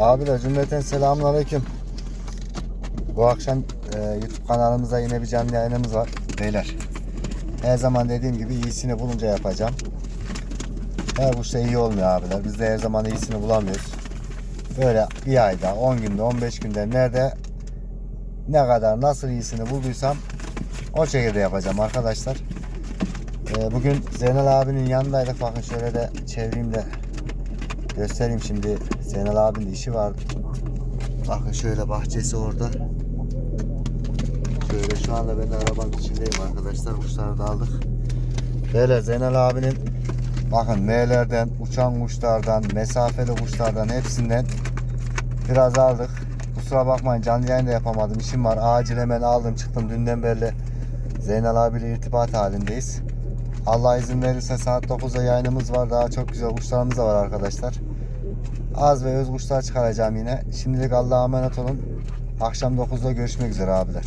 Abiler cümleten selamun aleyküm. Bu akşam e, YouTube kanalımızda yine bir canlı yayınımız var. Beyler. Her zaman dediğim gibi iyisini bulunca yapacağım. Her kuşta iyi olmuyor abiler. Biz de her zaman iyisini bulamıyoruz. Böyle bir ayda, 10 günde, 15 günde nerede ne kadar nasıl iyisini bulduysam o şekilde yapacağım arkadaşlar. E, bugün Zeynel abinin yanındaydık. Bakın şöyle de çevireyim de göstereyim şimdi. Zeynel abinin işi vardı. Bakın şöyle bahçesi orada. Şöyle şu anda ben de arabanın içindeyim arkadaşlar. Kuşları da aldık. Böyle Zeynel abinin bakın M'lerden, uçan kuşlardan, mesafeli kuşlardan hepsinden biraz aldık. Kusura bakmayın canlı yayın da yapamadım. İşim var. Acil hemen aldım çıktım. Dünden beri Zeynel abiyle irtibat halindeyiz. Allah izin verirse saat 9'da yayınımız var. Daha çok güzel kuşlarımız da var arkadaşlar. Az ve öz kuşlar çıkaracağım yine. Şimdilik Allah'a emanet olun. Akşam 9'da görüşmek üzere abiler.